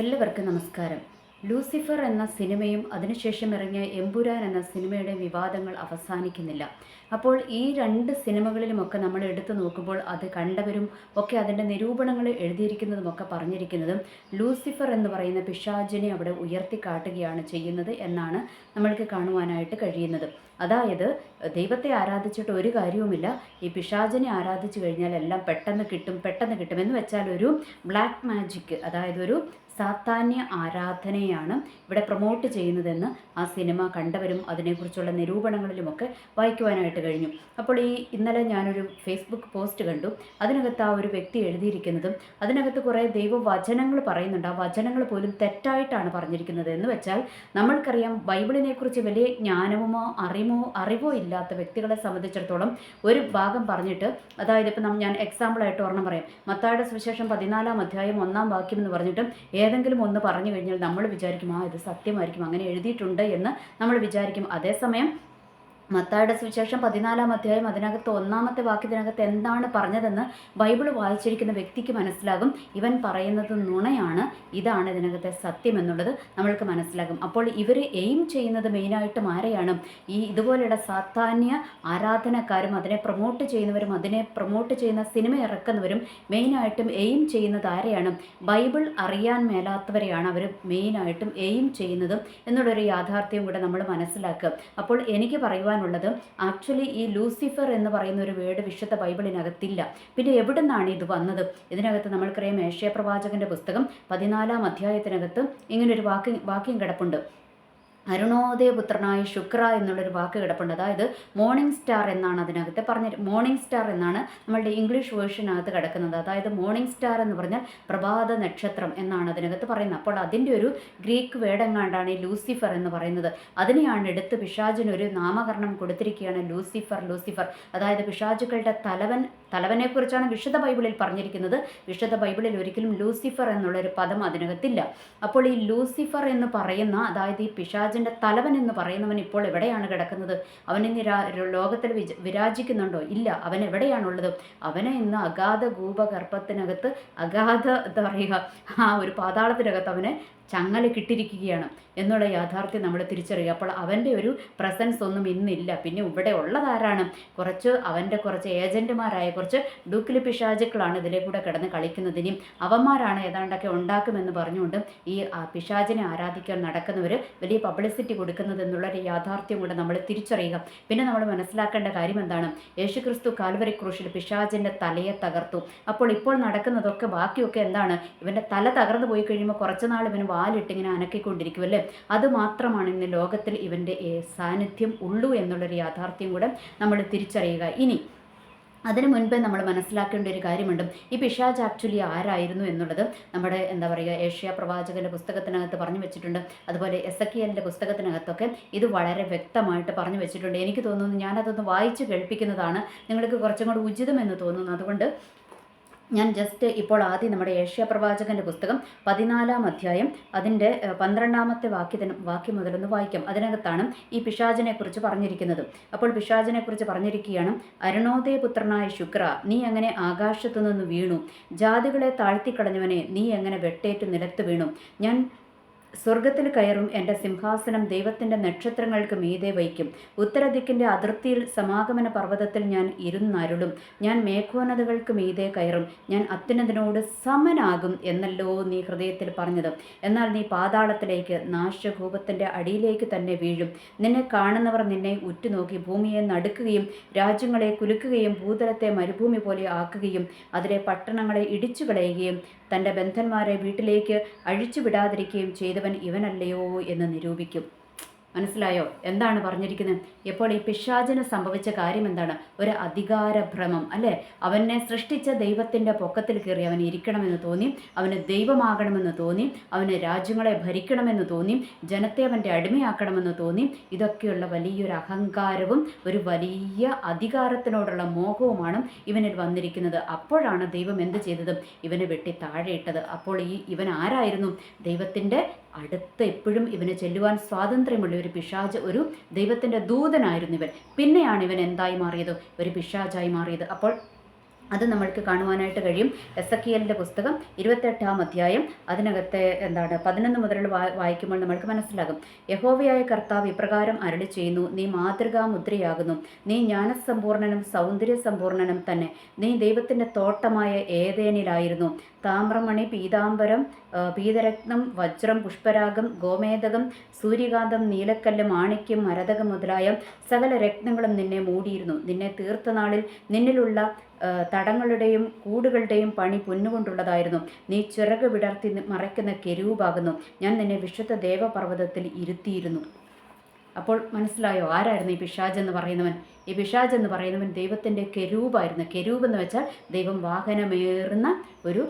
എല്ലാവർക്കും നമസ്കാരം. ലൂസിഫർ എന്ന സിനിമയും അതിനുശേഷം ഇറങ്ങിയ എമ്പുരാൻ എന്ന സിനിമയുടെ വിവാദങ്ങൾ അവസാനിക്കുന്നില്ല. അപ്പോൾ ഈ രണ്ട് സിനിമകളിലുമൊക്കെ നമ്മൾ എടുത്തു നോക്കുമ്പോൾ അത് കണ്ടവരും ഒക്കെ അതിന്റെ നിരൂപണങ്ങൾ എഴുതിയിരിക്കുന്നതുമൊക്കെ പറഞ്ഞിരിക്കുന്നതും ലൂസിഫർ എന്ന് പറയുന്ന പിശാചിനെ അവിടെ ഉയർത്തി കാട്ടുകയാണ് ചെയ്യുന്നത് എന്നാണ് നമ്മൾക്ക് കാണുവാനായിട്ട് കഴിയുന്നത്. അതായത് ദൈവത്തെ ആരാധിച്ചിട്ട് ഒരു കാര്യവുമില്ല. ഈ പിശാചിനെ ആരാധിച്ചു കഴിഞ്ഞാൽ എല്ലാം പെട്ടെന്ന് കിട്ടും പെട്ടെന്ന് കിട്ടും എന്ന് വെച്ചാൽ ഒരു ബ്ലാക്ക് മാജിക് അതായത് ഒരു സാത്താന്യ ആരാധനയാണ് ഇവിടെ പ്രൊമോട്ട് ചെയ്യുന്നതെന്ന് ആ സിനിമ കണ്ടവരും അതിനെക്കുറിച്ചുള്ള നിരൂപണങ്ങളിലുമൊക്കെ വായിക്കുവാനായിട്ട് കഴിഞ്ഞു. അപ്പോൾ ഈ ഇന്നലെ ഞാനൊരു ഫേസ്ബുക്ക് പോസ്റ്റ് കണ്ടു. അതിനകത്ത് ആ ഒരു വ്യക്തി എഴുതിയിരിക്കുന്നതും അതിനകത്ത് കുറേ ദൈവവചനങ്ങൾ പറയുന്നുണ്ട്. ആ വചനങ്ങൾ പോലും തെറ്റായിട്ടാണ് പറഞ്ഞിരിക്കുന്നത്. എന്ന് വെച്ചാൽ നമ്മൾക്കറിയാം ബൈബിളിനെക്കുറിച്ച് വലിയ ജ്ഞാനവുമോ അറിവോ അറിവോ ഇല്ലാത്ത വ്യക്തികളെ സംബന്ധിച്ചിടത്തോളം ഒരു ഭാഗം പറഞ്ഞിട്ട് അതായത് ഇപ്പം ഞാൻ എക്സാമ്പിളായിട്ട് ഒരെണ്ണം പറയാം. മത്തായുടെ സുവിശേഷം പതിനാലാം അധ്യായം ഒന്നാം വാക്യം എന്ന് പറഞ്ഞിട്ടും ഏതെങ്കിലും ഒന്ന് പറഞ്ഞു കഴിഞ്ഞാൽ നമ്മൾ വിചാരിക്കും ആ ഇത് സത്യമായിരിക്കും അങ്ങനെ എഴുതിയിട്ടുണ്ട് എന്ന് നമ്മൾ വിചാരിക്കും. അതേസമയം മത്തായുടെ സുവിശേഷം പതിനാലാം അധ്യായം അതിനകത്ത് ഒന്നാമത്തെ വാക്യത്തിനകത്ത് എന്താണ് പറഞ്ഞതെന്ന് ബൈബിൾ വായിച്ചിരിക്കുന്ന വ്യക്തിക്ക് മനസ്സിലാകും. ഇവൻ പറയുന്നത് നുണയാണ്. ഇതാണ് ഇതിനകത്തെ സത്യം എന്നുള്ളത് നമ്മൾക്ക് മനസ്സിലാകും. അപ്പോൾ ഇവർ എയിം ചെയ്യുന്നത് മെയിനായിട്ടും ആരെയാണ്? ഈ ഇതുപോലെയുള്ള സാധാന്യ ആരാധനക്കാരും അതിനെ പ്രൊമോട്ട് ചെയ്യുന്നവരും അതിനെ പ്രൊമോട്ട് ചെയ്യുന്ന സിനിമ ഇറക്കുന്നവരും മെയിനായിട്ടും എയിം ചെയ്യുന്നത് ആരെയാണ്? ബൈബിൾ അറിയാൻ മേലാത്തവരെയാണ് അവർ മെയിനായിട്ടും എയിം ചെയ്യുന്നതും എന്നുള്ളൊരു യാഥാർത്ഥ്യം കൂടെ നമ്മൾ മനസ്സിലാക്കുക. അപ്പോൾ എനിക്ക് പറയുവാനുള്ളത് ആക്ച്വലി ഈ ലൂസിഫർ എന്ന് പറയുന്ന ഒരു വേർഡ് വിശുദ്ധ ബൈബിളിനകത്തില്ല. പിന്നെ എവിടെ നിന്നാണ് ഇത് വന്നത്? ഇതിനകത്ത് നമ്മൾക്കറിയാം ഏഷ്യ പ്രവാചകന്റെ പുസ്തകം പതിനാലാം അധ്യായത്തിനകത്ത് ഇങ്ങനൊരു വാക്യം വാക്യം കിടപ്പുണ്ട്. അരുണോദയപുത്രനായ ശുക്ര എന്നുള്ളൊരു വാക്ക് കിടപ്പുണ്ട്. അതായത് മോർണിംഗ് സ്റ്റാർ എന്നാണ് അതിനകത്ത് പറഞ്ഞ മോർണിംഗ് സ്റ്റാർ എന്നാണ് നമ്മളുടെ ഇംഗ്ലീഷ് വേർഷനകത്ത് കിടക്കുന്നത്. അതായത് മോർണിംഗ് സ്റ്റാർ എന്ന് പറഞ്ഞാൽ പ്രഭാത നക്ഷത്രം എന്നാണ് അതിനകത്ത് പറയുന്നത്. അപ്പോൾ അതിന്റെ ഒരു ഗ്രീക്ക് വേടെങ്ങാണ്ടാണ് ഈ ലൂസിഫർ എന്ന് പറയുന്നത്. അതിനെയാണ് എടുത്ത് പിശാചിനൊരു നാമകരണം കൊടുത്തിരിക്കുകയാണ് ലൂസിഫർ ലൂസിഫർ അതായത് പിശാചുക്കളുടെ തലവൻ തലവനെക്കുറിച്ചാണ് വിശുദ്ധ ബൈബിളിൽ പറഞ്ഞിരിക്കുന്നത്. വിശുദ്ധ ബൈബിളിൽ ഒരിക്കലും ലൂസിഫർ എന്നുള്ളൊരു പദം അതിനകത്തില്ല. അപ്പോൾ ഈ ലൂസിഫർ എന്ന് പറയുന്ന അതായത് ഈ പിശാചിന്റെ തലവൻ എന്ന് പറയുന്നവൻ ഇപ്പോൾ എവിടെയാണ് കിടക്കുന്നത്? അവൻ ഇന്ന് ലോകത്തിൽ വിജ വിരാജിക്കുന്നുണ്ടോ? ഇല്ല. അവൻ എവിടെയാണുള്ളത്? അവനെ ഇന്ന് അഗാധ ഗൂപഗർഭത്തിനകത്ത് അഗാധ എന്താ പറയുക ആ ഒരു പാതാളത്തിനകത്ത് അവനെ ചങ്ങല കിട്ടിരിക്കുകയാണ് എന്നുള്ള യാഥാർത്ഥ്യം നമ്മൾ തിരിച്ചറിയുക അപ്പോൾ അവന്റെ ഒരു പ്രസൻസ് ഒന്നും ഇന്നില്ല. പിന്നെ ഇവിടെ ഉള്ളതാരാണ്? കുറച്ച് അവന്റെ കുറച്ച് ഏജന്റുമാരായ കുറച്ച് ഡൂക്കിലി പിശാചുക്കളാണ് ഇതിലെ കൂടെ കിടന്ന് കളിക്കുന്നതിനും അവന്മാരാണ് ഏതാണ്ടൊക്കെ ഉണ്ടാക്കുമെന്ന് പറഞ്ഞുകൊണ്ട് ഈ പിശാചിനെ ആരാധിക്കാൻ നടക്കുന്നവർ വലിയ പബ്ലിസിറ്റി കൊടുക്കുന്നത് എന്നുള്ളൊരു യാഥാർത്ഥ്യം കൂടെ നമ്മൾ തിരിച്ചറിയുക. പിന്നെ നമ്മൾ മനസ്സിലാക്കേണ്ട കാര്യം എന്താണ്? യേശുക്രിസ്തു കാൽവരി ക്രൂശിൽ പിശാചിന്റെ തലയെ തകർത്തു. അപ്പോൾ ഇപ്പോൾ നടക്കുന്നതൊക്കെ ബാക്കിയൊക്കെ എന്താണ്? ഇവന്റെ തല തകർന്നു പോയി കഴിയുമ്പോൾ കുറച്ച് നാൾ ഇവന് വാലിട്ട് ഇങ്ങനെ അനക്കിക്കൊണ്ടിരിക്കുമല്ലേ അത് മാത്രമാണ് ഇന്ന് ലോകത്തിൽ ഇവന്റെ സാന്നിധ്യം ഉള്ളൂ എന്നുള്ളൊരു യാഥാർത്ഥ്യം കൂടെ നമ്മൾ തിരിച്ചറിയുക. ഇനി അതിനു മുൻപേ നമ്മൾ മനസ്സിലാക്കേണ്ട ഒരു കാര്യമുണ്ട്. ഈ പിശാജ് ആക്ച്വലി ആരായിരുന്നു എന്നുള്ളത് നമ്മുടെ എന്താ പറയുക ഏഷ്യ പ്രവാചകന്റെ പുസ്തകത്തിനകത്ത് പറഞ്ഞു വെച്ചിട്ടുണ്ട്. അതുപോലെ എസ് എക്കിയലിന്റെ പുസ്തകത്തിനകത്തൊക്കെ ഇത് വളരെ വ്യക്തമായിട്ട് പറഞ്ഞു വെച്ചിട്ടുണ്ട്. എനിക്ക് തോന്നുന്നു ഞാനതൊന്ന് വായിച്ച് കേൾപ്പിക്കുന്നതാണ്. നിങ്ങൾക്ക് കുറച്ചും കൂടി ഉചിതമെന്ന് തോന്നുന്നു. അതുകൊണ്ട് ഞാൻ ജസ്റ്റ് ഇപ്പോൾ ആദ്യം നമ്മുടെ ഏഷ്യ പ്രവാചകന്റെ പുസ്തകം പതിനാലാം അധ്യായം അതിന്റെ പന്ത്രണ്ടാമത്തെ വാക്യത്തിന് വാക്യം മുതലൊന്ന് വായിക്കാം. അതിനകത്താണ് ഈ പിശാചിനെ കുറിച്ച് പറഞ്ഞിരിക്കുന്നത്. അപ്പോൾ പിശാചിനെ കുറിച്ച് പറഞ്ഞിരിക്കുകയാണ് അരുണോദയപുത്രനായ ശുക്ര നീ എങ്ങനെ ആകാശത്തു നിന്ന് വീണു? ജാതികളെ താഴ്ത്തിക്കളഞ്ഞവനെ നീ എങ്ങനെ വെട്ടേറ്റു നിലത്ത് വീണു? ഞാൻ സ്വർഗത്തിൽ കയറും എന്റെ സിംഹാസനം ദൈവത്തിന്റെ നക്ഷത്രങ്ങൾക്ക് മീതെ വയ്ക്കും. ഉത്തരദിക്കിന്റെ അതിർത്തിയിൽ സമാഗമന പർവതത്തിൽ ഞാൻ ഇരുന്നരുളും. ഞാൻ മേഘോന്നതകൾക്ക് മീതെ കയറും. ഞാൻ അത്യുന്നതിനോട് സമനാകും എന്നല്ലോ നീ ഹൃദയത്തിൽ പറഞ്ഞത്. എന്നാൽ നീ പാതാളത്തിലേക്ക് നാശകൂപത്തിന്റെ അടിയിലേക്ക് തന്നെ വീഴും. നിന്നെ കാണുന്നവർ നിന്നെ ഉറ്റുനോക്കി ഭൂമിയെ നടുക്കുകയും രാജ്യങ്ങളെ കുലുക്കുകയും ഭൂതലത്തെ മരുഭൂമി പോലെ ആക്കുകയും അതിലെ പട്ടണങ്ങളെ ഇടിച്ചു കളയുകയും തന്റെ ബന്ധന്മാരെ വീട്ടിലേക്ക് അഴിച്ചു വിടാതിരിക്കുകയും ചെയ്തവൻ ഇവനല്ലയോ എന്ന് നിരൂപിക്കും. മനസ്സിലായോ? എന്താണ് പറഞ്ഞിരിക്കുന്നത്? ഇപ്പോൾ ഈ പിശാചിന് സംഭവിച്ച കാര്യം എന്താണ്? ഒരു അധികാരഭ്രമം അല്ലേ? അവനെ സൃഷ്ടിച്ച ദൈവത്തിന്റെ പൊക്കത്തിൽ കയറി അവൻ ഇരിക്കണമെന്ന് തോന്നി അവന് ദൈവമാകണമെന്ന് തോന്നി അവന് രാജ്യങ്ങളെ ഭരിക്കണമെന്ന് തോന്നി ജനത്തെ അവന്റെ അടിമയാക്കണമെന്ന് തോന്നി. ഇതൊക്കെയുള്ള വലിയൊരു അഹങ്കാരവും ഒരു വലിയ അധികാരത്തിനോടുള്ള മോഹവുമാണ് ഇവനിൽ വന്നിരിക്കുന്നത്. അപ്പോഴാണ് ദൈവം എന്ത് ചെയ്തത്? ഇവനെ വെട്ടി താഴെയിട്ടത്. അപ്പോൾ ഈ ഇവൻ ആരായിരുന്നു? ദൈവത്തിന്റെ അടുത്ത് എപ്പോഴും ഇവന് ചെല്ലുവാൻ സ്വാതന്ത്ര്യമുള്ള ഒരു പിശാജ് ഒരു ദൈവത്തിന്റെ ദൂതനായിരുന്നു ഇവൻ. പിന്നെയാണ് ഇവൻ എന്തായി മാറിയത്? ഒരു പിശാജായി മാറിയത്. അപ്പോൾ അത് നമ്മൾക്ക് കാണുവാനായിട്ട് കഴിയും. എസ് എ എല്ലിന്റെ പുസ്തകം ഇരുപത്തെട്ടാം അധ്യായം. അതിനകത്തെ എന്താണ്? പതിനൊന്ന് മുതലുള്ള വായിക്കുമ്പോൾ നമ്മൾക്ക് മനസ്സിലാകും. യഹോവയായ കർത്താവ് ഇപ്രകാരം അരളി ചെയ്യുന്നു. നീ മാതൃകാ മുദ്രയാകുന്നു നീ ജ്ഞാനസമ്പൂർണനും സൗന്ദര്യ സമ്പൂർണനും തന്നെ. നീ ദൈവത്തിന്റെ തോട്ടമായ ഏതേനിലായിരുന്നു. താമ്രമണി പീതാംബരം പീതരത്നം വജ്രം പുഷ്പരാഗം ഗോമേതകം സൂര്യകാന്തം നീലക്കല്ല് മാണിക്യം മരതകം മുതലായ സകല രത്നങ്ങളും നിന്നെ മൂടിയിരുന്നു. നിന്നെ തീർത്ത നാളിൽ നിന്നിലുള്ള തടങ്ങളുടെയും കൂടുകളുടെയും പണി പൊന്നുകൊണ്ടുള്ളതായിരുന്നു. നീ ചിറക് വിടർത്തി മറയ്ക്കുന്ന കെരൂപാകുന്നു. ഞാൻ നിന്നെ വിശുദ്ധ ദേവപർവതത്തിൽ ഇരുത്തിയിരുന്നു. അപ്പോൾ മനസ്സിലായോ? ആരായിരുന്നു ഈ പിശാജ് എന്ന് പറയുന്നവൻ? ഈ പിശാജ് എന്ന് പറയുന്നവൻ ദൈവത്തിന്റെ കെരൂപായിരുന്നു. കെരൂപ് എന്ന് വെച്ചാൽ ദൈവം വാഹനമേറുന്ന ഒരു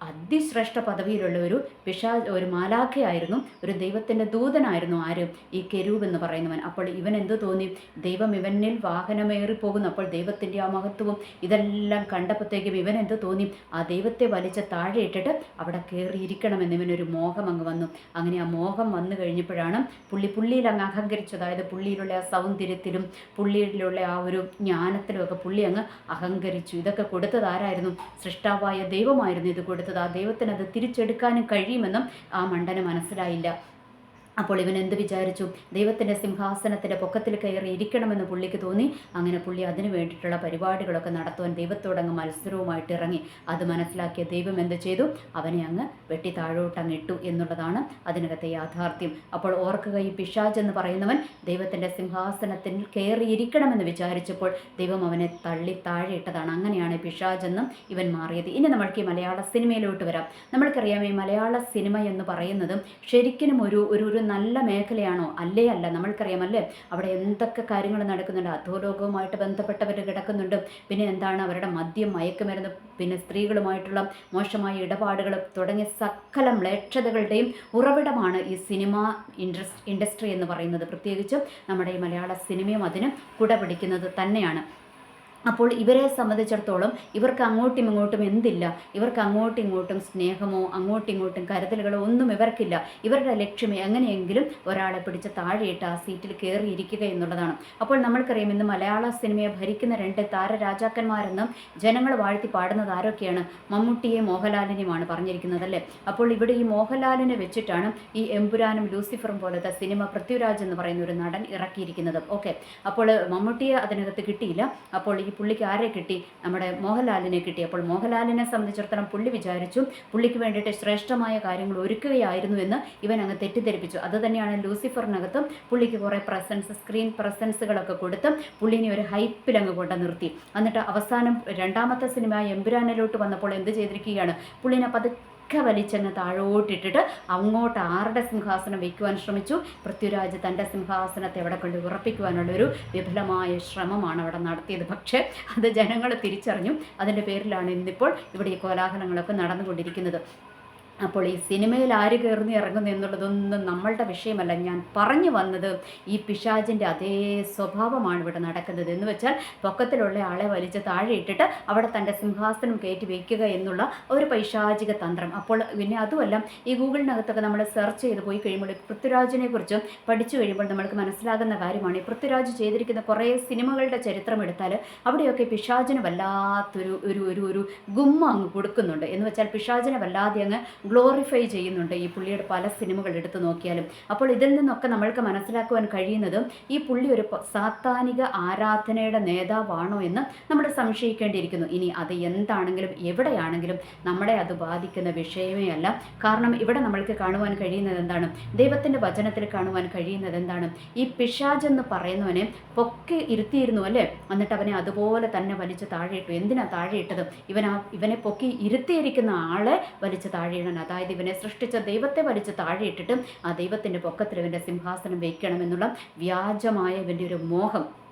അതിശ്രേഷ്ഠ പദവിയിലുള്ള ഒരു പിശാ ഒരു മാലാഖയായിരുന്നു ഒരു ദൈവത്തിന്റെ ദൂതനായിരുന്നു ആര്? ഈ കെരൂബ് എന്ന് പറയുന്നവൻ. അപ്പോൾ ഇവൻ എന്ത് തോന്നി? ദൈവം ഇവനിൽ വാഹനമേറി പോകുന്നു. അപ്പോൾ ദൈവത്തിന്റെ ആ മഹത്വവും ഇതെല്ലാം കണ്ടപ്പോഴത്തേക്കും ഇവൻ എന്ത് തോന്നി? ആ ദൈവത്തെ വലിച്ച താഴെ ഇട്ടിട്ട് അവിടെ കയറിയിരിക്കണമെന്ന് ഇവനൊരു മോഹം അങ്ങ് വന്നു. അങ്ങനെ ആ മോഹം വന്നു കഴിഞ്ഞപ്പോഴാണ് പുള്ളി പുള്ളിയിൽ അങ്ങ് അഹങ്കരിച്ചു അതായത് പുള്ളിയിലുള്ള ആ സൗന്ദര്യത്തിലും പുള്ളിയിലുള്ള ആ ഒരു ജ്ഞാനത്തിലും ഒക്കെ പുള്ളി അങ്ങ് അഹങ്കരിച്ചു. ഇതൊക്കെ കൊടുത്തത് ആരായിരുന്നു? സൃഷ്ടാവായ ദൈവമായിരുന്നു ഇത് കൊടുത്തത്. ആ ദൈവത്തിന് അത് തിരിച്ചെടുക്കാനും കഴിയുമെന്നും ആ മണ്ടന് മനസ്സിലായില്ല. അപ്പോൾ ഇവൻ എന്ത് വിചാരിച്ചു? ദൈവത്തിന്റെ സിംഹാസനത്തിന്റെ പൊക്കത്തിൽ കയറി ഇരിക്കണമെന്ന് പുള്ളിക്ക് തോന്നി. അങ്ങനെ പുള്ളി അതിനു വേണ്ടിയിട്ടുള്ള പരിപാടികളൊക്കെ നടത്തുവാൻ ദൈവത്തോടങ്ങ് മത്സരവുമായിട്ട് ഇറങ്ങി. അത് മനസ്സിലാക്കിയ ദൈവം എന്ത് ചെയ്തു? അവനെ അങ്ങ് വെട്ടി താഴോട്ട് അങ്ങ് ഇട്ടു എന്നുള്ളതാണ് അതിനകത്തെ യാഥാർത്ഥ്യം. അപ്പോൾ ഓർക്കുക ഈ പിശാജ് എന്ന് പറയുന്നവൻ ദൈവത്തിന്റെ സിംഹാസനത്തിൽ കയറിയിരിക്കണമെന്ന് വിചാരിച്ചപ്പോൾ ദൈവം അവനെ തള്ളി താഴെ ഇട്ടതാണ്. അങ്ങനെയാണ് പിശാജ് എന്നും ഇവൻ മാറിയത്. ഇനി നമ്മൾക്ക് ഈ മലയാള സിനിമയിലോട്ട് വരാം. നമ്മൾക്കറിയാം ഈ മലയാള സിനിമ എന്ന് പറയുന്നതും ശരിക്കും ഒരു ഒരു നല്ല മേഖലയാണോ? അല്ലേ അല്ല? നമ്മൾക്കറിയാമല്ലേ അവിടെ എന്തൊക്കെ കാര്യങ്ങൾ നടക്കുന്നുണ്ട്? അധോലോകവുമായിട്ട് ബന്ധപ്പെട്ടവർ കിടക്കുന്നുണ്ട്. പിന്നെ എന്താണ് അവരുടെ മദ്യം മയക്കുമരുന്ന് പിന്നെ സ്ത്രീകളുമായിട്ടുള്ള മോശമായ ഇടപാടുകൾ തുടങ്ങിയ സകല മ്ലേക്ഷതകളുടെയും ഉറവിടമാണ് ഈ സിനിമ ഇൻഡസ് ഇൻഡസ്ട്രി എന്ന് പറയുന്നത്. പ്രത്യേകിച്ചും നമ്മുടെ ഈ മലയാള സിനിമയും അതിന് കുടപിടിക്കുന്നത് തന്നെയാണ്. അപ്പോൾ ഇവരെ സംബന്ധിച്ചിടത്തോളം ഇവർക്ക് അങ്ങോട്ടും ഇങ്ങോട്ടും എന്തില്ല? ഇവർക്ക് അങ്ങോട്ടും ഇങ്ങോട്ടും സ്നേഹമോ അങ്ങോട്ടും ഇങ്ങോട്ടും കരുതലുകളോ ഒന്നും ഇവർക്കില്ല. ഇവരുടെ ലക്ഷ്യം എങ്ങനെയെങ്കിലും ഒരാളെ പിടിച്ച് താഴെയിട്ട് ആ സീറ്റിൽ കയറിയിരിക്കുക എന്നുള്ളതാണ്. അപ്പോൾ നമ്മൾക്കറിയാം ഇന്ന് മലയാള സിനിമയെ ഭരിക്കുന്ന രണ്ട് താരരാജാക്കന്മാരെന്നും ജനങ്ങൾ വാഴ്ത്തി പാടുന്നത് ആരൊക്കെയാണ്? മമ്മൂട്ടിയെ മോഹൻലാലിനെയുമാണ് പറഞ്ഞിരിക്കുന്നത് അല്ലേ? അപ്പോൾ ഇവിടെ ഈ മോഹൻലാലിനെ വെച്ചിട്ടാണ് ഈ എമ്പുരാനും ലൂസിഫറും പോലത്തെ സിനിമ പൃഥ്വിരാജ് എന്ന് പറയുന്ന ഒരു നടൻ ഇറക്കിയിരിക്കുന്നത്. ഓക്കെ. അപ്പോൾ മമ്മൂട്ടിയെ അതിനകത്ത് കിട്ടിയില്ല. അപ്പോൾ ഈ പുള്ളിക്ക് ആരെ കിട്ടി? നമ്മുടെ മോഹൻലാലിനെ കിട്ടി. അപ്പോൾ മോഹൻലാലിനെ സംബന്ധിച്ചിടത്തോളം പുള്ളി വിചാരിച്ചു പുള്ളിക്ക് വേണ്ടിയിട്ട് ശ്രേഷ്ഠമായ കാര്യങ്ങൾ ഒരുക്കുകയായിരുന്നു എന്ന് ഇവൻ അങ്ങ് തെറ്റിദ്ധരിപ്പിച്ചു. അത് തന്നെയാണ് ലൂസിഫറിനകത്തും പുള്ളിക്ക് കുറേ പ്രസൻസ് സ്ക്രീൻ പ്രസൻസുകളൊക്കെ കൊടുത്ത് പുള്ളിനെ ഒരു ഹൈപ്പിൽ അങ്ങ് കൊണ്ട് നിർത്തി. എന്നിട്ട് അവസാനം രണ്ടാമത്തെ സിനിമ എമ്പുരാനിലോട്ട് വന്നപ്പോൾ എന്ത് ചെയ്തിരിക്കുകയാണ്? പുള്ളിനെ പത് ഒക്കെ വലിച്ചങ്ങ് താഴോട്ടിട്ടിട്ട് അങ്ങോട്ട് ആരുടെ സിംഹാസനം വയ്ക്കുവാൻ ശ്രമിച്ചു? പൃഥ്വിരാജ് തന്റെ സിംഹാസനത്തെ അവിടെ കൊണ്ട് ഉറപ്പിക്കുവാനുള്ളൊരു വിഫലമായ ശ്രമമാണ് അവിടെ നടത്തിയത്. പക്ഷേ അത് ജനങ്ങൾ തിരിച്ചറിഞ്ഞു. അതിന്റെ പേരിലാണ് ഇന്നിപ്പോൾ ഇവിടെ ഈ കോലാഹലങ്ങളൊക്കെ നടന്നുകൊണ്ടിരിക്കുന്നത്. അപ്പോൾ ഈ സിനിമയിൽ ആര് കയറുന്നു ഇറങ്ങുന്നു എന്നുള്ളതൊന്നും നമ്മളുടെ വിഷയമല്ല. ഞാൻ പറഞ്ഞു വന്നത് ഈ പിശാജിന്റെ അതേ സ്വഭാവമാണ് ഇവിടെ നടക്കുന്നത്. എന്ന് വെച്ചാൽ പൊക്കത്തിലുള്ള ആളെ വലിച്ച് താഴെ ഇട്ടിട്ട് അവിടെ തന്റെ സിംഹാസനം കയറ്റി വയ്ക്കുക എന്നുള്ള ഒരു പൈശാചിക തന്ത്രം. അപ്പോൾ പിന്നെ അതുമല്ല ഈ ഗൂഗിളിനകത്തൊക്കെ നമ്മൾ സെർച്ച് ചെയ്ത് പോയി കഴിയുമ്പോൾ പൃഥ്വിരാജിനെ കുറിച്ചും പഠിച്ചു കഴിയുമ്പോൾ നമ്മൾക്ക് മനസ്സിലാകുന്ന കാര്യമാണ്. ഈ പൃഥ്വിരാജ് ചെയ്തിരിക്കുന്ന കുറേ സിനിമകളുടെ ചരിത്രം എടുത്താൽ അവിടെയൊക്കെ പിശാചിന് വല്ലാത്തൊരു ഒരു ഒരു ഒരു ഗുമ്മ അങ്ങ് കൊടുക്കുന്നുണ്ട്. എന്ന് വെച്ചാൽ പിശാചിനെ വല്ലാതെ അങ്ങ് ഗ്ലോറിഫൈ ചെയ്യുന്നുണ്ട് ഈ പുള്ളിയുടെ പല സിനിമകൾ എടുത്തു നോക്കിയാലും. അപ്പോൾ ഇതിൽ നിന്നൊക്കെ നമ്മൾക്ക് മനസ്സിലാക്കുവാൻ കഴിയുന്നത് ഈ പുള്ളി ഒരു സാത്താനിക ആരാധനയുടെ നേതാവാണോ എന്ന് നമ്മൾ സംശയിക്കേണ്ടിയിരിക്കുന്നു. ഇനി അത് എന്താണെങ്കിലും എവിടെയാണെങ്കിലും നമ്മളെ അത് ബാധിക്കുന്ന വിഷയമേ അല്ല കാരണം ഇവിടെ നമ്മൾക്ക് കാണുവാൻ കഴിയുന്നത് എന്താണ്? ദൈവത്തിന്റെ വചനത്തിൽ കാണുവാൻ കഴിയുന്നത് എന്താണ്? ഈ പിശാജ് എന്ന് പറയുന്നവനെ പൊക്കെ ഇരുത്തിയിരുന്നു അല്ലേ? എന്നിട്ട് അവനെ അതുപോലെ തന്നെ വലിച്ചു താഴെയിട്ടു. എന്തിനാ താഴെയിട്ടത്? ഇവൻ ഇവനെ പൊക്കി ഇരുത്തിയിരിക്കുന്ന ആളെ വലിച്ചു താഴെയിടാൻ അതായത് ഇവനെ സൃഷ്ടിച്ച ദൈവത്തെ വലിച്ച് താഴെയിട്ടിട്ടും ആ ദൈവത്തിന്റെ പൊക്കത്തിൽ ഇവന്റെ സിംഹാസനം വയ്ക്കണമെന്നുള്ള വ്യാജമായ ഇവന്റെ ഒരു മോഹം.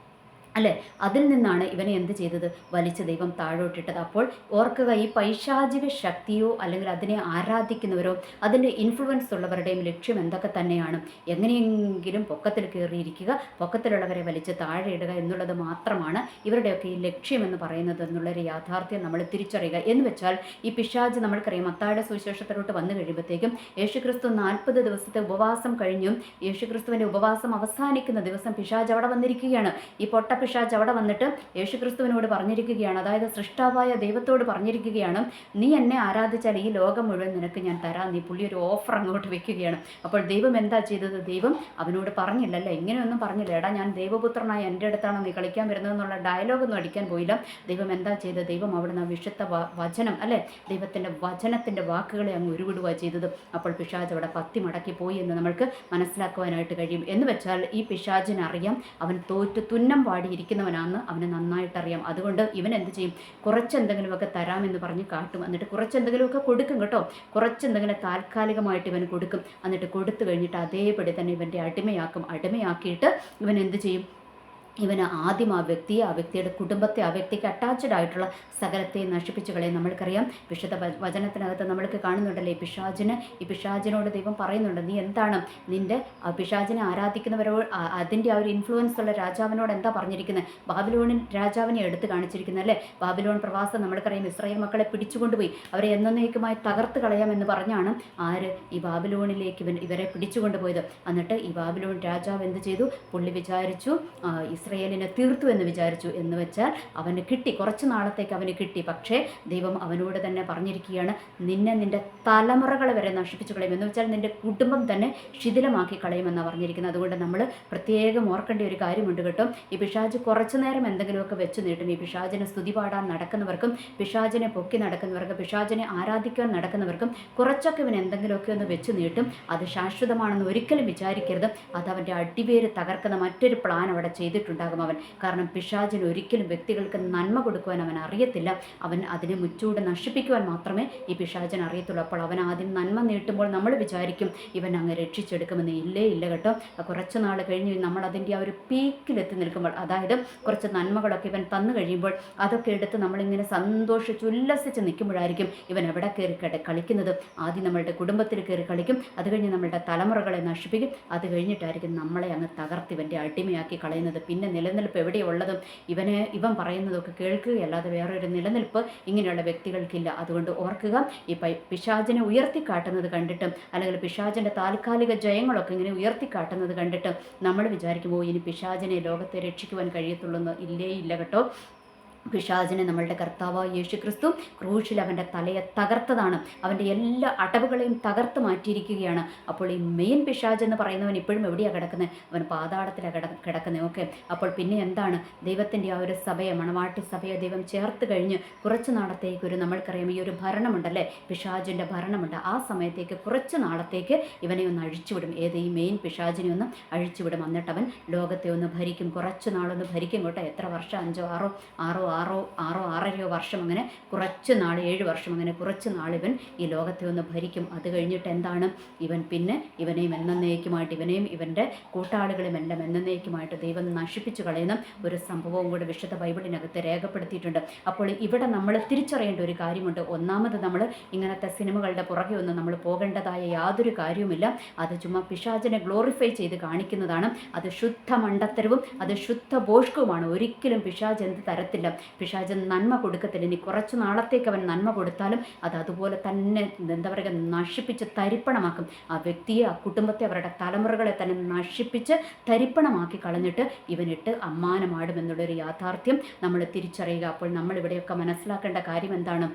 അല്ലേ? അതിൽ നിന്നാണ് ഇവനെ എന്ത് ചെയ്തത്? വലിച്ച ദൈവം താഴോട്ടിട്ടത്. അപ്പോൾ ഓർക്കുക ഈ പൈശാചിക ശക്തിയോ അല്ലെങ്കിൽ അതിനെ ആരാധിക്കുന്നവരോ അതിന്റെ ഇൻഫ്ലുവൻസ് ഉള്ളവരുടെയും ലക്ഷ്യം എന്തൊക്കെ തന്നെയാണ്? എങ്ങനെയെങ്കിലും പൊക്കത്തിൽ കയറിയിരിക്കുക പൊക്കത്തിലുള്ളവരെ വലിച്ച് താഴെ ഇടുക എന്നുള്ളത് മാത്രമാണ് ഇവരുടെയൊക്കെ ഈ ലക്ഷ്യം എന്ന് പറയുന്നത് എന്നുള്ളൊരു യാഥാർത്ഥ്യം നമ്മൾ തിരിച്ചറിയുക. എന്ന് വെച്ചാൽ ഈ പിശാജ് നമ്മൾക്കറിയാം അത്താഴ സുവിശേഷത്തിലോട്ട് വന്നു കഴിയുമ്പോഴത്തേക്കും യേശുക്രിസ്തു നാൽപ്പത് ദിവസത്തെ ഉപവാസം കഴിഞ്ഞും യേശുക്രിസ്തുവിന്റെ ഉപവാസം അവസാനിക്കുന്ന ദിവസം പിശാജ് അവിടെ വന്നിരിക്കുകയാണ്. ഈ പൊട്ട പിശാജ് അവിടെ വന്നിട്ട് യേശുക്രിസ്തുവിനോട് പറഞ്ഞിരിക്കുകയാണ്. അതായത് സൃഷ്ടാവായ ദൈവത്തോട് പറഞ്ഞിരിക്കുകയാണ്. നീ എന്നെ ആരാധിച്ചാൽ ഈ ലോകം മുഴുവൻ നിനക്ക് ഞാൻ തരാം. നീ പുള്ളി ഒരു ഓഫർ അങ്ങോട്ട് വെക്കുകയാണ്. അപ്പോൾ ദൈവം എന്താ ചെയ്തത്? ദൈവം അവനോട് പറഞ്ഞില്ലല്ലോ? ഇങ്ങനെയൊന്നും പറഞ്ഞില്ല. എടാ ഞാൻ ദൈവപുത്രനായ എന്റെ അടുത്താണ് നീ കളിക്കാൻ വരുന്നതെന്നുള്ള ഡയലോഗൊന്നും അടിക്കാൻ പോയില്ല. ദൈവം എന്താ ചെയ്തത്? ദൈവം അവിടുന്ന് വിശുദ്ധ വചനം അല്ലേ? ദൈവത്തിന്റെ വചനത്തിന്റെ വാക്കുകളെ അങ്ങ് ഉരുവിടുക ചെയ്തത്. അപ്പോൾ പിശാജ് അവിടെ പത്തി മടക്കി പോയി എന്ന് നമ്മൾക്ക് മനസ്സിലാക്കുവാനായിട്ട് കഴിയും. എന്ന് വെച്ചാൽ ഈ പിശാജിനറിയാം അവൻ തോറ്റ് തുന്നം പാടിയിരിക്കുന്നവനാണെന്ന് അവന് നന്നായിട്ടറിയാം. അതുകൊണ്ട് ഇവൻ എന്ത് ചെയ്യും? കുറച്ചെന്തെങ്കിലുമൊക്കെ തരാമെന്ന് പറഞ്ഞ് കാട്ടും. എന്നിട്ട് കുറച്ചെന്തെങ്കിലുമൊക്കെ കൊടുക്കും കേട്ടോ. കുറച്ചെന്തെങ്കിലും താൽക്കാലികമായിട്ട് ഇവൻ കൊടുക്കും. എന്നിട്ട് കൊടുത്തു കഴിഞ്ഞിട്ട് അതേപടി തന്നെ ഇവന്റെ അടിമയാക്കും. അടിമയാക്കിയിട്ട് ഇവൻ എന്ത് ചെയ്യും? ഇവന് ആദ്യം ആ വ്യക്തിയെ ആ വ്യക്തിയുടെ കുടുംബത്തെ ആ വ്യക്തിക്ക് അറ്റാച്ച്ഡ് ആയിട്ടുള്ള സകലത്തെ നശിപ്പിച്ചു കളയും നമ്മൾക്കറിയാം. വിശുദ്ധ വചനത്തിനകത്ത് നമ്മൾക്ക് കാണുന്നുണ്ടല്ലേ? ഈ പിശാചിന് ഈ പിശാചിനോട് ദൈവം പറയുന്നുണ്ട് നീ എന്താണ് നിന്റെ ആ പിശാചിനെ ആരാധിക്കുന്നവരോട് അതിന്റെ ആ ഒരു ഇൻഫ്ലുവൻസ് ഉള്ള രാജാവിനോട് എന്താ പറഞ്ഞിരിക്കുന്നത് ബാബിലോണിൻ രാജാവിനെ എടുത്തു കാണിച്ചിരിക്കുന്നത് അല്ലേ ബാബിലോൺ പ്രവാസം നമ്മൾക്കറിയാം ഇസ്രായേൽ മക്കളെ പിടിച്ചുകൊണ്ടുപോയി. അവരെ എന്നേക്കുമായി തകർത്ത് കളയാമെന്ന് പറഞ്ഞാണ് ആര് ഈ ബാബിലോണിലേക്ക് ഇവൻ ഇവരെ പിടിച്ചുകൊണ്ടുപോയത്. എന്നിട്ട് ഈ ബാബിലോൺ രാജാവ് എന്ത് ചെയ്തു? പുള്ളി വിചാരിച്ചു ഇസ്രയേലിനെ തീർത്തു എന്ന് വിചാരിച്ചു എന്ന് വെച്ചാൽ അവന് കിട്ടി. കുറച്ച് നാളത്തേക്ക് അവന് കിട്ടി. പക്ഷേ ദൈവം അവനോട് തന്നെ പറഞ്ഞിരിക്കുകയാണ് നിന്നെ നിന്റെ തലമുറകളെ വരെ നശിപ്പിച്ചു കളയും. എന്ന് വെച്ചാൽ നിന്റെ കുടുംബം തന്നെ ശിഥിലമാക്കി കളയുമെന്നാണ് പറഞ്ഞിരിക്കുന്നത്. അതുകൊണ്ട് നമ്മൾ പ്രത്യേകം ഓർക്കേണ്ട ഒരു കാര്യമുണ്ട് കേട്ടോ. ഈ പിശാജ് കുറച്ചു നേരം എന്തെങ്കിലുമൊക്കെ വെച്ച് നീട്ടും. ഈ പിശാജിനെ സ്തുതി പാടാൻ നടക്കുന്നവർക്കും പിശാജിനെ പൊക്കി നടക്കുന്നവർക്കും പിശാജിനെ ആരാധിക്കാൻ നടക്കുന്നവർക്കും കുറച്ചൊക്കെ ഇവൻ എന്തെങ്കിലുമൊക്കെ ഒന്ന് വെച്ചു നീട്ടും. അത് ശാശ്വതമാണെന്ന് ഒരിക്കലും വിചാരിക്കരുത്. അത് അവന്റെ അടിവേര് തകർക്കുന്ന മറ്റൊരു പ്ലാൻ അവിടെ ചെയ്തിട്ടുണ്ട്. ഉണ്ടാകും അവൻ. കാരണം പിശാചിന് ഒരിക്കലും വ്യക്തികൾക്ക് നന്മ കൊടുക്കുവാൻ അവൻ അറിയത്തില്ല. അവൻ അതിനെ മുച്ചൂടെ നശിപ്പിക്കുവാൻ മാത്രമേ ഈ പിശാചിന് അറിയത്തുള്ളൂ. അപ്പോൾ അവൻ ആദ്യം നന്മ നീട്ടുമ്പോൾ നമ്മൾ വിചാരിക്കും ഇവൻ അങ്ങ് രക്ഷിച്ചെടുക്കുമെന്ന്. ഇല്ലേ ഇല്ല കേട്ടോ. കുറച്ച് നാൾ കഴിഞ്ഞ് നമ്മൾ അതിന്റെ ആ ഒരു പീക്കിലെത്തി നിൽക്കുമ്പോൾ അതായത് കുറച്ച് നന്മകളൊക്കെ ഇവൻ തന്നു കഴിയുമ്പോൾ അതൊക്കെ എടുത്ത് നമ്മളിങ്ങനെ സന്തോഷിച്ച് ഉല്ലസിച്ച് നിൽക്കുമ്പോഴായിരിക്കും ഇവൻ എവിടെ കയറി കിട കളിക്കുന്നത്. ആദ്യം നമ്മളുടെ കുടുംബത്തിൽ കയറി കളിക്കും. അത് കഴിഞ്ഞ് നമ്മളുടെ തലമുറകളെ നശിപ്പിക്കും. അത് കഴിഞ്ഞിട്ടായിരിക്കും നമ്മളെ അങ്ങ് തകർത്ത് ഇവന്റെ അടിമയാക്കി കളയുന്നത്. പിന്നെ പിന്നെ നിലനിൽപ്പ് എവിടെയുള്ളതും ഇവനെ ഇവൻ പറയുന്നതൊക്കെ കേൾക്കുകയല്ലാതെ വേറൊരു നിലനിൽപ്പ് ഇങ്ങനെയുള്ള വ്യക്തികൾക്കില്ല. അതുകൊണ്ട് ഓർക്കുക ഈ പിശാചിനെ ഉയർത്തിക്കാട്ടുന്നത് കണ്ടിട്ടും അല്ലെങ്കിൽ പിശാചിന്റെ താൽക്കാലിക ജയങ്ങളൊക്കെ ഇങ്ങനെ ഉയർത്തിക്കാട്ടുന്നത് കണ്ടിട്ടും നമ്മൾ വിചാരിക്കുമ്പോൾ ഇനി പിശാചിനെ ലോകത്തെ രക്ഷിക്കുവാൻ കഴിയത്തുള്ളൂ എന്ന് ഇല്ലേ ഇല്ല കേട്ടോ. പിശാചിനെ നമ്മളുടെ കർത്താവായ യേശു ക്രിസ്തു ക്രൂശിൽ അവന്റെ തലയെ തകർത്തതാണ്. അവന്റെ എല്ലാ അടവുകളെയും തകർത്ത് മാറ്റിയിരിക്കുകയാണ്. അപ്പോൾ ഈ മെയിൻ പിശാജ് എന്ന് പറയുന്നവൻ ഇപ്പോഴും എവിടെയാണ് കിടക്കുന്നത്? അവൻ പാതാളത്തിലാണ് കിട കിടക്കുന്നത്. ഓക്കെ. അപ്പോൾ പിന്നെ എന്താണ്? ദൈവത്തിന്റെ ആ ഒരു സഭയെ മണവാട്ടി സഭയെ ദൈവം ചേർത്ത് കഴിഞ്ഞ് കുറച്ച് നാളത്തേക്ക് ഒരു നമ്മൾക്കറിയാം ഈ ഒരു ഭരണമുണ്ടല്ലേ? പിശാജിന്റെ ഭരണമുണ്ട്. ആ സമയത്തേക്ക് കുറച്ച് നാളത്തേക്ക് ഇവനെ ഒന്ന് അഴിച്ചുവിടും. ഏത് ഈ മെയിൻ പിശാജിനെ ഒന്ന് അഴിച്ചുവിടും. എന്നിട്ട് അവൻ ലോകത്തെ ഒന്ന് ഭരിക്കും. കുറച്ച് നാളൊന്ന് ഭരിക്കും കേട്ടോ. എത്ര വർഷം? അഞ്ചോ ആറോ ആറോ ആറോ ആറോ ആറരയോ വർഷം അങ്ങനെ കുറച്ച് നാൾ ഏഴ് വർഷം അങ്ങനെ കുറച്ച് നാൾ ഇവൻ ഈ ലോകത്തെ ഒന്ന് ഭരിക്കും. അത് കഴിഞ്ഞിട്ട് എന്താണ്? ഇവൻ പിന്നെ ഇവനെയും എന്നേക്കുമായിട്ട് ഇവനെയും ഇവന്റെ കൂട്ടാളികളെയും എല്ലാം എന്നേക്കുമായിട്ട് ദൈവം നശിപ്പിച്ചു കളയുന്ന ഒരു സംഭവവും കൂടെ വിശുദ്ധ ബൈബിളിനകത്ത് രേഖപ്പെടുത്തിയിട്ടുണ്ട്. അപ്പോൾ ഇവിടെ നമ്മൾ തിരിച്ചറിയേണ്ട ഒരു കാര്യമുണ്ട്. ഒന്നാമത് നമ്മൾ ഇങ്ങനത്തെ സിനിമകളുടെ പുറകെ ഒന്നും നമ്മൾ പോകേണ്ടതായ യാതൊരു കാര്യവുമില്ല. അത് ചുമ്മാ പിശാചിനെ ഗ്ലോറിഫൈ ചെയ്ത് കാണിക്കുന്നതാണ്. അത് ശുദ്ധ മണ്ടത്തരവും അത് ശുദ്ധ ബോഷ്കവുമാണ് ഒരിക്കലും പിശാജ് എന്ത് തരത്തില്ല. പിശാചൻ നന്മ കൊടുക്കത്തില്ല. ഇനി കുറച്ച് നാളത്തേക്ക് അവൻ നന്മ കൊടുത്താലും അത് അതുപോലെ തന്നെ എന്താ പറയുക നശിപ്പിച്ച് തരിപ്പണമാക്കും. ആ വ്യക്തിയെ ആ കുടുംബത്തെ അവരുടെ തലമുറകളെ തന്നെ നശിപ്പിച്ച് തരിപ്പണമാക്കി കളഞ്ഞിട്ട് ഇവനിട്ട് അമ്മാനമാടുമെന്നുള്ളൊരു യാഥാർത്ഥ്യം നമ്മൾ തിരിച്ചറിയുക. അപ്പോൾ നമ്മൾ ഇവിടെയൊക്കെ മനസ്സിലാക്കേണ്ട കാര്യം എന്താണ്?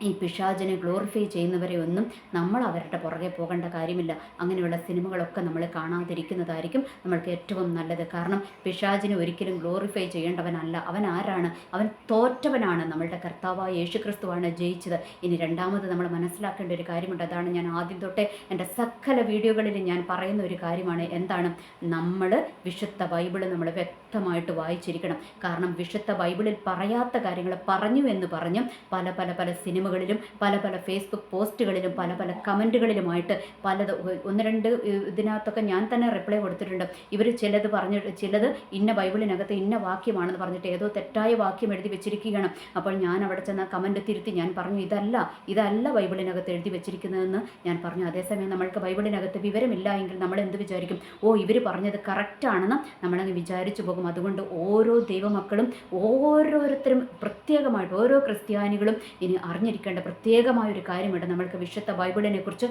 ഈ പിശാചിനെ ഗ്ലോറിഫൈ ചെയ്യുന്നവരെ ഒന്നും നമ്മൾ അവരുടെ പുറകെ പോകേണ്ട കാര്യമില്ല. അങ്ങനെയുള്ള സിനിമകളൊക്കെ നമ്മൾ കാണാതിരിക്കുന്നതായിരിക്കും നമ്മൾക്ക് ഏറ്റവും നല്ലത്. കാരണം പിശാചിനെ ഒരിക്കലും ഗ്ലോറിഫൈ ചെയ്യേണ്ടവനല്ല. അവൻ ആരാണ്? അവൻ തോറ്റവനാണ് നമ്മളുടെ കർത്താവായ യേശുക്രിസ്തുവാണ് ജയിച്ചത്. ഇനി രണ്ടാമത് നമ്മൾ മനസ്സിലാക്കേണ്ട ഒരു കാര്യമുണ്ട്. അതാണ് ഞാൻ ആദ്യം തൊട്ടേ എന്റെ സകല വീഡിയോകളിൽ ഞാൻ പറയുന്ന ഒരു കാര്യമാണ്. എന്താണ്? നമ്മൾ വിശുദ്ധ ബൈബിൾ നമ്മൾ വ്യക്തമായിട്ട് വായിച്ചിരിക്കണം. കാരണം വിശുദ്ധ ബൈബിളിൽ പറയാത്ത കാര്യങ്ങൾ പറഞ്ഞു എന്ന് പറഞ്ഞും പല പല പല സിനിമ ഗ്രൂപ്പുകളിലും പല പല ഫേസ്ബുക്ക് പോസ്റ്റുകളിലും പല പല കമന്റുകളിലുമായിട്ട് പലത് ഒന്ന് രണ്ട് ഇതിനകത്തൊക്കെ ഞാൻ തന്നെ റിപ്ലൈ കൊടുത്തിട്ടുണ്ട്. ഇവർ ചിലത് പറഞ്ഞ് ചിലത് ഇന്ന ബൈബിളിനകത്ത് ഇന്ന വാക്യമാണെന്ന് പറഞ്ഞിട്ട് ഏതോ തെറ്റായ വാക്യം എഴുതി വെച്ചിരിക്കുകയാണ്. അപ്പോൾ ഞാൻ അവിടെ ചെന്ന കമന്റ് തിരുത്തി ഞാൻ പറഞ്ഞു ഇതല്ല ഇതല്ല ബൈബിളിനകത്ത് എഴുതി വെച്ചിരിക്കുന്നതെന്ന് ഞാൻ പറഞ്ഞു. അതേസമയം നമ്മൾക്ക് ബൈബിളിനകത്ത് വിവരമില്ല എങ്കിൽ നമ്മൾ എന്ത് വിചാരിക്കും? ഓ ഇവർ പറഞ്ഞത് കറക്റ്റാണെന്ന് നമ്മളങ്ങ് വിചാരിച്ചു പോകും. അതുകൊണ്ട് ഓരോ ദൈവമക്കളും ഓരോരുത്തരും പ്രത്യേകമായിട്ട് ഓരോ ക്രിസ്ത്യാനികളും ഇനി അറിഞ്ഞിരിക്കും അറിഞ്ഞിരിക്കേണ്ട പ്രത്യേകമായ ഒരു കാര്യമുണ്ട്. നമ്മൾക്ക് വിശുദ്ധ ബൈബിളിനെ കുറിച്ച്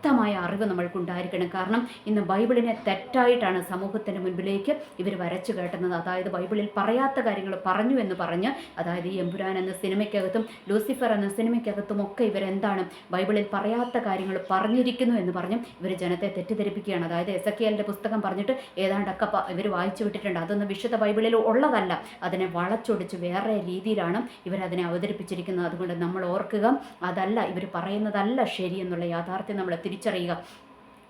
വ്യക്തമായ അറിവ് നമ്മൾക്കുണ്ടായിരിക്കണം. കാരണം ഇന്ന് ബൈബിളിനെ തെറ്റായിട്ടാണ് സമൂഹത്തിന്റെ മുൻപിലേക്ക് ഇവർ വരച്ചു കേട്ടുന്നത്. അതായത് ബൈബിളിൽ പറയാത്ത കാര്യങ്ങൾ പറഞ്ഞു എന്ന് പറഞ്ഞ് അതായത് ഈ എമ്പുരാൻ എന്ന സിനിമയ്ക്കകത്തും ലൂസിഫർ എന്ന സിനിമയ്ക്കകത്തും ഒക്കെ ഇവരെന്താണ് ബൈബിളിൽ പറയാത്ത കാര്യങ്ങൾ പറഞ്ഞിരിക്കുന്നു എന്ന് പറഞ്ഞ് ഇവർ ജനത്തെ തെറ്റിദ്ധരിപ്പിക്കുകയാണ്. അതായത് എസ് എ പുസ്തകം പറഞ്ഞിട്ട് ഏതാണ്ടൊക്കെ ഇവർ വായിച്ചു വിട്ടിട്ടുണ്ട്. അതൊന്നും വിശുദ്ധ ബൈബിളിൽ ഉള്ളതല്ല. അതിനെ വളച്ചൊടിച്ച് വേറെ രീതിയിലാണ് ഇവരതിനെ അവതരിപ്പിച്ചിരിക്കുന്നത്. അതുകൊണ്ട് നമ്മൾ ഓർക്കുക അതല്ല ഇവർ പറയുന്നതല്ല ശരി എന്നുള്ള യാഥാർത്ഥ്യം നമ്മൾ തിരിച്ചറിയുക.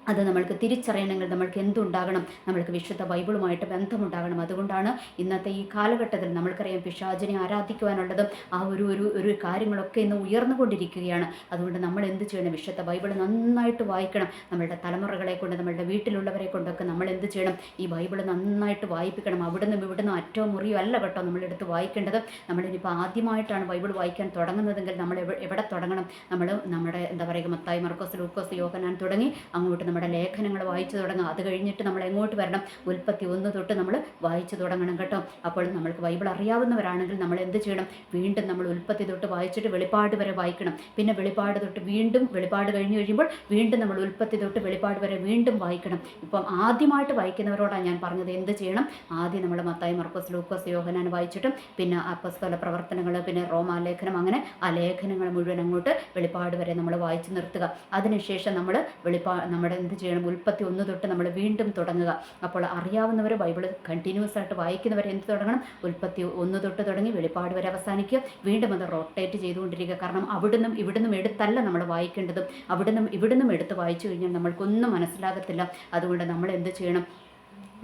അത് നമ്മൾക്ക് തിരിച്ചറിയണമെങ്കിൽ നമ്മൾക്ക് എന്തുണ്ടാകണം നമ്മൾക്ക് വിശുദ്ധ ബൈബിളുമായിട്ട് ബന്ധമുണ്ടാകണം. അതുകൊണ്ടാണ് ഇന്നത്തെ ഈ കാലഘട്ടത്തിൽ നമ്മൾക്കറിയാം പിശാചിനെ ആരാധിക്കുവാനുള്ളതും ആ ഒരു ഒരു ഒരു കാര്യങ്ങളൊക്കെ ഇന്ന് ഉയർന്നുകൊണ്ടിരിക്കുകയാണ്. അതുകൊണ്ട് നമ്മൾ എന്ത് ചെയ്യണം? വിശുദ്ധ ബൈബിൾ നന്നായിട്ട് വായിക്കണം. നമ്മളുടെ തലമുറകളെ കൊണ്ട് നമ്മളുടെ വീട്ടിലുള്ളവരെ കൊണ്ടൊക്കെ നമ്മൾ എന്ത് ചെയ്യണം? ഈ ബൈബിൾ നന്നായിട്ട് വായിപ്പിക്കണം. അവിടുന്ന് ഇവിടുന്ന് അറ്റവും മുറിയോ അല്ല കേട്ടോ നമ്മളെടുത്ത് വായിക്കേണ്ടത്. നമ്മളിനിപ്പോൾ ആദ്യമായിട്ടാണ് ബൈബിൾ വായിക്കാൻ തുടങ്ങുന്നതെങ്കിൽ നമ്മൾ എവിടെ തുടങ്ങണം? നമ്മൾ നമ്മുടെ എന്താ പറയുക മത്തായി മർക്കോസ് ലൂക്കോസ് യോഗനാൻ തുടങ്ങി അങ്ങോട്ട് നമ്മുടെ ലേഖനങ്ങൾ വായിച്ചു തുടങ്ങുക. അത് കഴിഞ്ഞിട്ട് നമ്മൾ എങ്ങോട്ട് വരണം? ഉൽപ്പത്തി ഒന്ന് തൊട്ട് നമ്മൾ വായിച്ചു തുടങ്ങണം കേട്ടോ. അപ്പോൾ നമ്മൾക്ക് ബൈബിൾ അറിയാവുന്നവരാണെങ്കിൽ നമ്മൾ എന്ത് ചെയ്യണം? വീണ്ടും നമ്മൾ ഉൽപ്പത്തി തൊട്ട് വായിച്ചിട്ട് വെളിപ്പാട് വരെ വായിക്കണം. പിന്നെ വെളിപ്പാട് തൊട്ട് വീണ്ടും വെളിപ്പാട് കഴിഞ്ഞ് കഴിയുമ്പോൾ വീണ്ടും നമ്മൾ ഉൽപ്പത്തി തൊട്ട് വെളിപ്പാട് വരെ വീണ്ടും വായിക്കണം. ഇപ്പം ആദ്യമായിട്ട് വായിക്കുന്നവരോടാണ് ഞാൻ പറഞ്ഞത് എന്ത് ചെയ്യണം? ആദ്യം നമ്മൾ മത്തായി മർക്കോസ് ലൂക്കോസ് യോഹനാൻ വായിച്ചിട്ടും പിന്നെ അപ്പസ്തല പ്രവർത്തനങ്ങൾ പിന്നെ റോമാലേഖനം അങ്ങനെ ആ ലേഖനങ്ങൾ മുഴുവൻ അങ്ങോട്ട് വെളിപ്പാട് വരെ നമ്മൾ വായിച്ചു നിർത്തുക. അതിനുശേഷം നമ്മൾ വെളിപ്പാ നമ്മുടെ എന്ത് ചെയ്യണം? ഉൽപ്പത്തി ഒന്ന് തൊട്ട് നമ്മൾ വീണ്ടും തുടങ്ങുക. അപ്പോൾ അറിയാവുന്നവർ ബൈബിൾ കണ്ടിന്യൂസ് ആയിട്ട് വായിക്കുന്നവർ എന്ത് തുടങ്ങണം? ഉൽപ്പത്തി ഒന്ന് തൊട്ട് തുടങ്ങി വെളിപ്പാട് വരെ അവസാനിക്കുക. വീണ്ടും അത് റൊട്ടേറ്റ് ചെയ്തുകൊണ്ടിരിക്കുക. കാരണം അവിടുന്നും ഇവിടുന്നും എടുത്തല്ല നമ്മൾ വായിക്കേണ്ടതും. അവിടുന്നും ഇവിടുന്നും എടുത്ത് വായിച്ചു കഴിഞ്ഞാൽ നമ്മൾക്കൊന്നും മനസ്സിലാകത്തില്ല. അതുകൊണ്ട് നമ്മൾ എന്ത് ചെയ്യണം?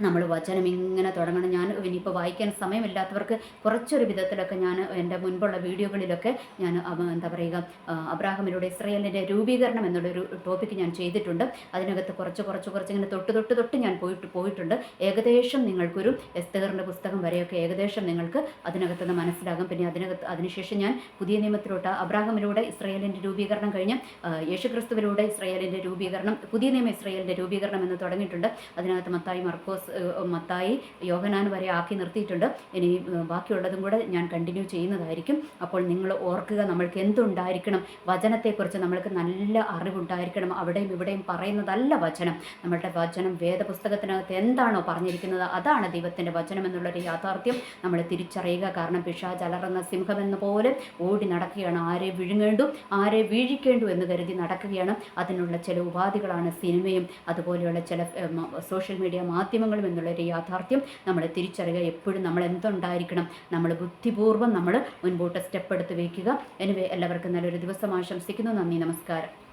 നമ്മൾ വചനം ഇങ്ങനെ തുടങ്ങണം. ഞാൻ ഇനിയിപ്പോൾ വായിക്കാൻ സമയമില്ലാത്തവർക്ക് കുറച്ചൊരു വിധത്തിലൊക്കെ ഞാൻ എന്റെ മുൻപുള്ള വീഡിയോകളിലൊക്കെ ഞാൻ എന്താ പറയുക അബ്രാഹമിലൂടെ ഇസ്രയേലിന്റെ രൂപീകരണം എന്നുള്ളൊരു ടോപ്പിക്ക് ഞാൻ ചെയ്തിട്ടുണ്ട്. അതിനകത്ത് കുറച്ച് കുറച്ച് കുറച്ച് ഇങ്ങനെ തൊട്ട് തൊട്ട് തൊട്ട് ഞാൻ പോയിട്ട് പോയിട്ടുണ്ട്. ഏകദേശം നിങ്ങൾക്കൊരു എസ്തേറിന്റെ പുസ്തകം വരെയൊക്കെ ഏകദേശം നിങ്ങൾക്ക് അതിനകത്ത് നിന്ന് മനസ്സിലാകും. പിന്നെ അതിനകത്ത് അതിനുശേഷം ഞാൻ പുതിയ നിയമത്തിലോട്ട് അബ്രാഹമിലൂടെ ഇസ്രയേലിന്റെ രൂപീകരണം കഴിഞ്ഞ് യേശുക്രിസ്തുവിലൂടെ ഇസ്രയേലിന്റെ രൂപീകരണം പുതിയ നിയമ ഇസ്രയേലിന്റെ രൂപീകരണം എന്ന് തുടങ്ങിയിട്ടുണ്ട്. അതിനകത്ത് മത്തായി മർക്കോസ് മത്തായി യോഹനാൻ വരെ ആക്കി നിർത്തിയിട്ടുണ്ട്. ഇനി ബാക്കിയുള്ളതും കൂടെ ഞാൻ കണ്ടിന്യൂ ചെയ്യുന്നതായിരിക്കും. അപ്പോൾ നിങ്ങൾ ഓർക്കുക നമ്മൾക്ക് എന്തുണ്ടായിരിക്കണം. വചനത്തെക്കുറിച്ച് നമ്മൾക്ക് നല്ല അറിവുണ്ടായിരിക്കണം. അവിടെയും ഇവിടെയും പറയുന്നതല്ല വചനം. നമ്മളുടെ വചനം വേദപുസ്തകത്തിനകത്ത് എന്താണോ പറഞ്ഞിരിക്കുന്നത് അതാണ് ദൈവത്തിന്റെ വചനം എന്നുള്ളൊരു യാഥാർത്ഥ്യം നമ്മൾ തിരിച്ചറിയുക. കാരണം പിഷാജ് അലറുന്ന സിംഹമെന്ന പോലെ ഓടി നടക്കുകയാണ്. ആരെ വിഴുങ്ങേണ്ടു ആരെ വീഴിക്കേണ്ടു എന്ന് കരുതി നടക്കുകയാണ്. അതിനുള്ള ചില ഉപാധികളാണ് സിനിമയും അതുപോലെയുള്ള ചില സോഷ്യൽ മീഡിയ മാധ്യമങ്ങൾ കാര്യങ്ങളും എന്നുള്ളൊരു യാഥാർത്ഥ്യം നമ്മൾ തിരിച്ചറിയുക. എപ്പോഴും നമ്മൾ എന്തുണ്ടായിരിക്കണം? നമ്മൾ ബുദ്ധിപൂർവം നമ്മൾ മുൻപോട്ട് സ്റ്റെപ്പ് എടുത്ത് വയ്ക്കുക എനിവേ എല്ലാവർക്കും നല്ലൊരു ദിവസം ആശംസിക്കുന്നു. നന്ദി നമസ്കാരം.